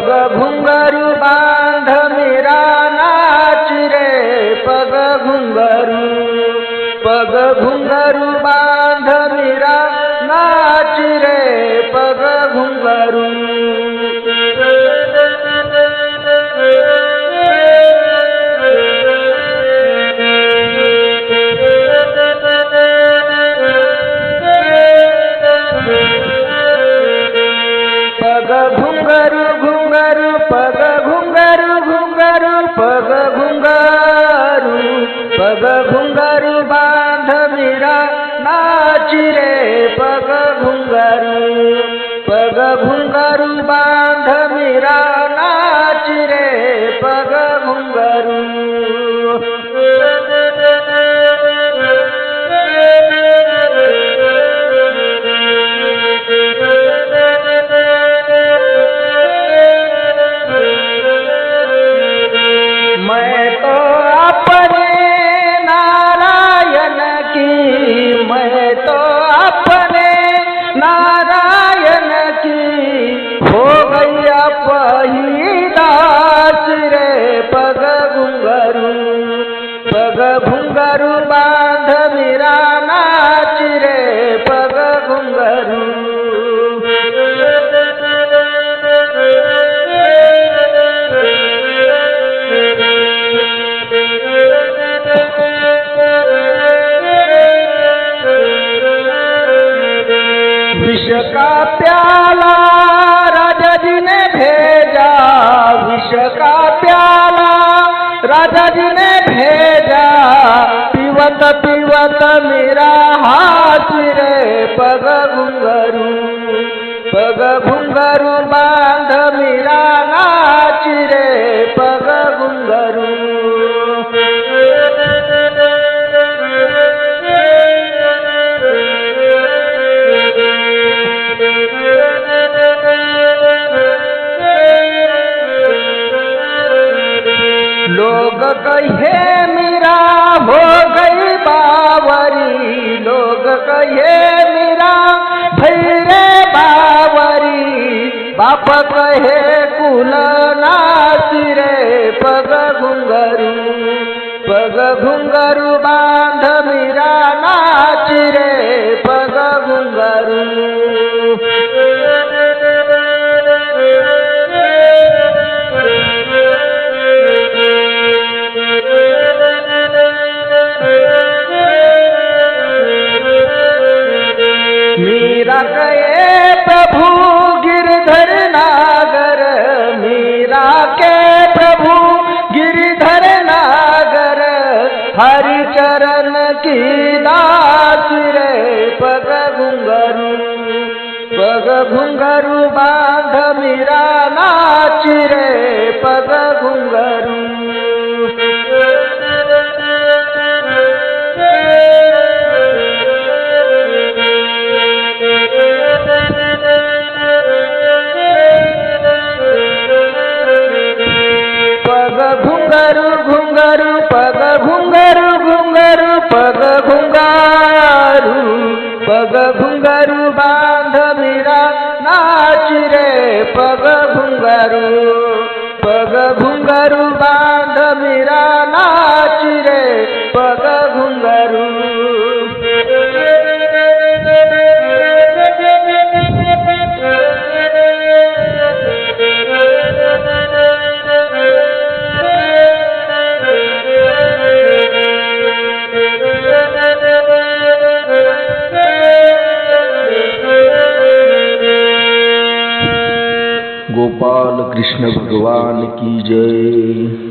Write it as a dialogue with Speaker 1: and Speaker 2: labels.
Speaker 1: पग घुंगरू बांध मीरा नाच रे पग घुंगरू पग घुंगरू बांध मीरा नाच रे पग घुंगरू घुंगरू बांध मीरा नाची रे पग घुंगरू. पग घुंगरू बांध मीरा नाची रे का प्याला राजा जी ने भेजा विष का प्याला राजा जी ने भेजा. पिवत पिवत मेरा हाथ रे पग घुंगरू पग घुंगरू बांध मेरा नाच रे पग घुंगरू. लोग कहे मेरा हो गई बावरी। लोग कहे मेरा भैरे बावरी। बाप कहे कुल नासी रे पग घुंगरू। पग घुंगरू बांध मीरा नाच रे पग घुंगरू। हरि चरण की दास रे पग घुंगरू पग घुंगरू बांध मीरा नाच रे पग घुंगरू પગ ભૂંગરું બાંધ મીરા નાચ રે પગ ભૂંગરું પગ ભૂંગરું બાંધ મીરા નાચ રે પગ कृष्ण भगवान की जय।